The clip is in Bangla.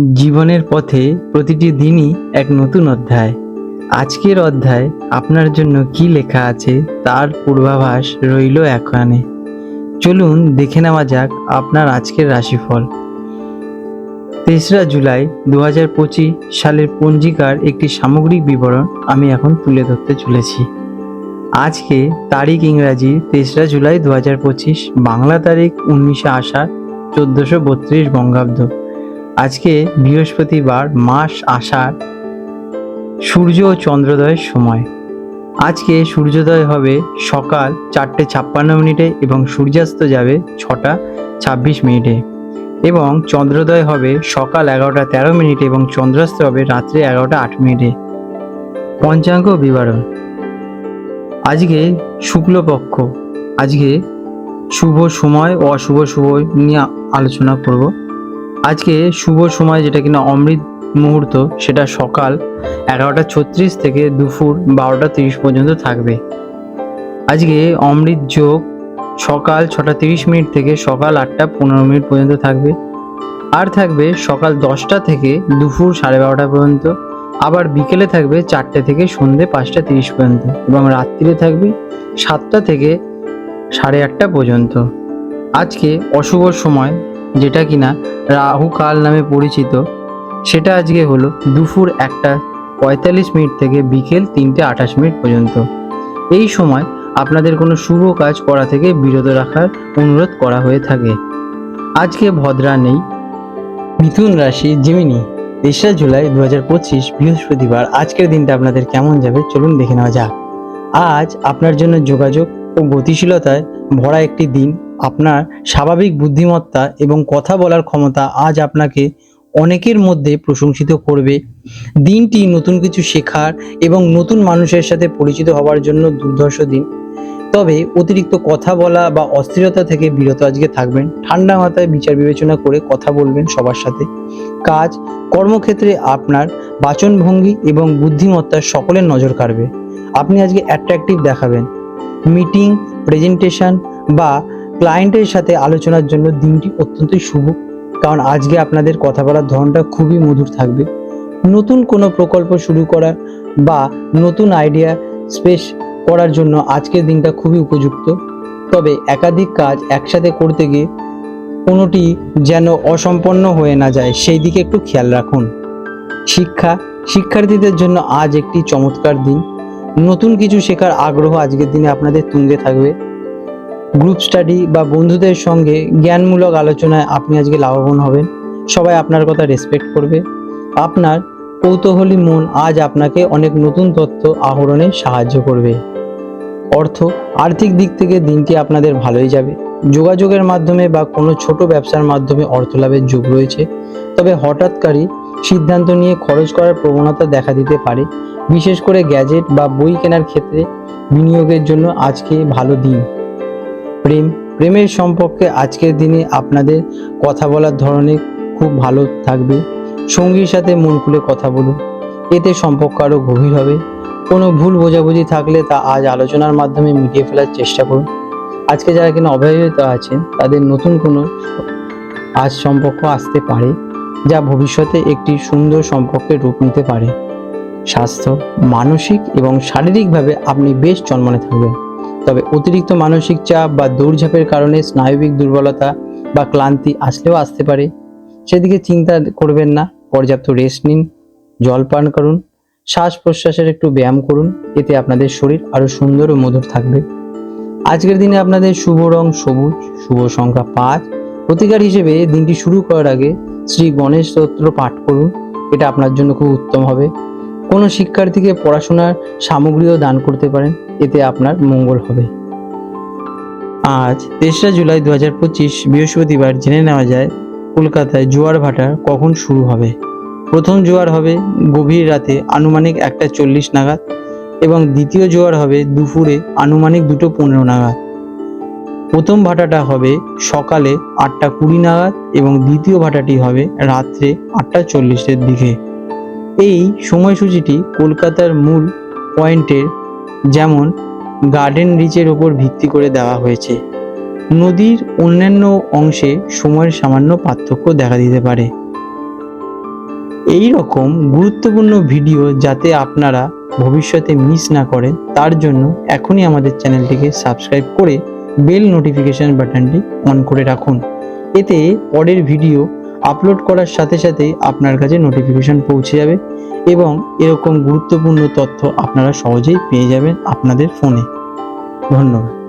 জীবনের পথে প্রতিটি দিনই এক নতুন অধ্যায়। আজকের অধ্যায় আপনার জন্য কি লেখা আছে তার পূর্বাভাস রইল এখানে। চলুন দেখে নেওয়া যাক আপনার আজকের রাশিফল। তেসরা জুলাই দু পঁচিশ সালের পঞ্জিকার একটি সামগ্রিক বিবরণ আমি এখন তুলে ধরতে চলেছি। আজকে তারিখ ইংরাজি তেসরা জুলাই দু হাজার পঁচিশ, বাংলা তারিখ উনিশে আষাঢ় চোদ্দোশো বত্রিশ বঙ্গাব্দ। আজকে বৃহস্পতিবার মাস আষাঢ়, সূর্য ও চন্দ্রোদয়ের সময়। আজকে সূর্যোদয় হবে সকাল চারটে ছাপ্পান্ন মিনিটে এবং সূর্যাস্ত যাবে ছটা ছাব্বিশ মিনিটে। এবং চন্দ্রোদয় হবে সকাল এগারোটা তেরো মিনিটে এবং চন্দ্রাস্ত হবে রাত্রে এগারোটা আট মিনিটে। পঞ্চাঙ্গ বিবরণ। আজকে শুক্লপক্ষ। আজকে শুভ সময় ও অশুভ সময় নিয়ে আলোচনা করব। আজকে শুভ সময় যেটা কিনা অমৃত মুহূর্ত, সেটা সকাল এগারোটা ছত্রিশ থেকে দুপুর বারোটা তিরিশ পর্যন্ত থাকবে। আজকে অমৃত যোগ সকাল ছটা তিরিশ মিনিট থেকে সকাল আটটা পনেরো মিনিট পর্যন্ত থাকবে। আর থাকবে সকাল দশটা থেকে দুপুর সাড়ে বারোটা পর্যন্ত। আবার বিকেলে থাকবে চারটে থেকে সন্ধে পাঁচটা তিরিশ পর্যন্ত এবং রাত্রিরে থাকবে সাতটা থেকে সাড়ে আটটা পর্যন্ত। আজকে অশুভ সময় যেটা কিনা রাহু কাল নামে পরিচিত, সেটা আজকে হলো দুপুর একটা পঁয়তাল্লিশ মিনিট থেকে বিকেল তিনটে আঠাশ মিনিট পর্যন্ত। এই সময় আপনাদের কোনো শুভ কাজ করা থেকে বিরত রাখার অনুরোধ করা হয়ে থাকে। আজকে ভদ্রা নেই। মিথুন রাশি জিমিনি তেসরা জুলাই দু হাজার পঁচিশ, বৃহস্পতিবার। আজকের দিনটা আপনাদের কেমন যাবে চলুন দেখে নেওয়া যাক। আজ আপনার জন্য যোগাযোগ ও গতিশীলতায় ভরা একটি দিন। আপনার স্বাভাবিক বুদ্ধিমত্তা এবং কথা বলার ক্ষমতা আজ আপনাকে অনেকের মধ্যে প্রশংসিত করবে। দিনটি নতুন কিছু শেখার এবং নতুন মানুষের সাথে পরিচিত হওয়ার জন্য দুর্ধর্ষ দিন। তবে অতিরিক্ত কথা বলা বা অস্থিরতা থেকে বিরত আজকে থাকবেন। ঠান্ডা মাথায় বিচার বিবেচনা করে কথা বলবেন সবার সাথে। কাজ, কর্মক্ষেত্রে আপনার বাচনভঙ্গি এবং বুদ্ধিমত্তা সকলের নজর কাড়বে। আপনি আজকে অ্যাট্রাকটিভ দেখাবেন। মিটিং প্রেজেন্টেশন বা ক্লায়েন্টের সাথে আলোচনার জন্য দিনটি অত্যন্তই শুভ। কারণ আজকে আপনাদের কথা বলার ধরনটা খুবই মধুর থাকবে। নতুন কোনো প্রকল্প শুরু করার বা নতুন আইডিয়া স্পেস করার জন্য আজকের দিনটা খুবই উপযুক্ত। তবে একাধিক কাজ একসাথে করতে গিয়ে কোনোটি যেন অসম্পন্ন হয়ে না যায়, সেই দিকে একটু খেয়াল রাখুন। শিক্ষা, শিক্ষার্থীদের জন্য আজ একটি চমৎকার দিন। নতুন কিছু শেখার আগ্রহ আজকের দিনে আপনাদের তুঙ্গে থাকবে। গ্রুপ স্টাডি বা বন্ধুদের সঙ্গে জ্ঞানমূলক আলোচনায় আপনি আজকে লাভবান হবেন। সবাই আপনার কথা রেসপেক্ট করবে। আপনার কৌতূহলী মন আজ আপনাকে অনেক নতুন তথ্য আহরণে সাহায্য করবে। অর্থ, আর্থিক দিক থেকে দিনটি আপনাদের ভালোই যাবে। যোগাযোগের মাধ্যমে বা কোনো ছোট ব্যবসার মাধ্যমে অর্থ লাভের যোগ রয়েছে। তবে হঠাৎকারই সিদ্ধান্ত নিয়ে খরচ করার প্রবণতা দেখা দিতে পারে। বিশেষ করে গ্যাজেট বা বই কেনার ক্ষেত্রে বিনিয়োগের জন্য আজকে ভালো দিন। প্রেম, প্রেমের সম্পর্কে আজকের দিনে আপনাদের কথা বলার ধরনে খুব ভালো থাকবে। সঙ্গীর সাথে মন খুলে কথা বলুন। এতে সম্পর্ক আরও গভীর হবে। কোনো ভুল বোঝাবুঝি থাকলে তা আজ আলোচনার মাধ্যমে মিটিয়ে ফেলার চেষ্টা করুন। আজকে যারা কিনা অবিবাহিত আছেন, তাদের নতুন কোনো আজ সম্পর্ক আসতে পারে, যা ভবিষ্যতে একটি সুন্দর সম্পর্কের রূপ নিতে পারে। স্বাস্থ্য, মানসিক এবং শারীরিকভাবে আপনি বেশ চনমনে থাকবেন। তবে অতিরিক্ত মানসিক চাপ বা দৌড়ঝাঁপের কারণে স্নায়বিক দুর্বলতা বা ক্লান্তি আসলেও আসতে পারে। সেদিকে চিন্তা করবেন না, পর্যাপ্ত রেস্ট নিন, জল পান করুন শ্বাস প্রশ্বাসের একটু ব্যায়াম করুন, এতে আপনাদের শরীর আরও সুন্দর ও মধুর থাকবে। আজকের দিনে আপনাদের শুভ রং সবুজ, শুভ সংখ্যা পাঁচ। প্রতিকার হিসেবে দিনটি শুরু করার আগে শ্রী গণেশ স্তোত্র পাঠ করুন, এটা আপনার জন্য খুব উত্তম হবে। কোনো শিক্ষার্থীকে পড়াশোনার সামগ্রীও দান করতে পারেন, এতে আপনার মঙ্গল হবে। আজ তেসরা জুলাই দু হাজার পঁচিশ বৃহস্পতিবার জেনে নেওয়া যায়, কলকাতায় জোয়ার ভাটা কখন শুরু হবে। প্রথম জোয়ার হবে গভীর রাতে আনুমানিক একটা চল্লিশ নাগাদ এবং দ্বিতীয় জোয়ার হবে দুপুরে আনুমানিক দুটো পনেরো নাগাদ। প্রথম ভাটাটা হবে সকালে আটটা কুড়ি নাগাদ এবং দ্বিতীয় ভাটাটি হবে রাত্রে আটটা চল্লিশের দিকে। এই সময়সূচিটি কলকাতার মূল পয়েন্টের যেমন গার্ডেন রিচের ওপর ভিত্তি করে দেওয়া হয়েছে। নদীর অন্যান্য অংশে সময়ের সামান্য পার্থক্য দেখা দিতে পারে। এই রকম গুরুত্বপূর্ণ ভিডিও যাতে আপনারা ভবিষ্যতে মিস না করেন, তার জন্য এখনই আমাদের চ্যানেলটিকে সাবস্ক্রাইব করে বেল নোটিফিকেশন বাটনটি অন করে রাখুন। এতে পরের ভিডিও আপলোড করার সাথে সাথে আপনার কাছে নোটিফিকেশন পৌঁছে যাবে এবং এরকম গুরুত্বপূর্ণ তথ্য আপনারা সহজেই পেয়ে যাবেন আপনাদের ফোনে ধন্যবাদ।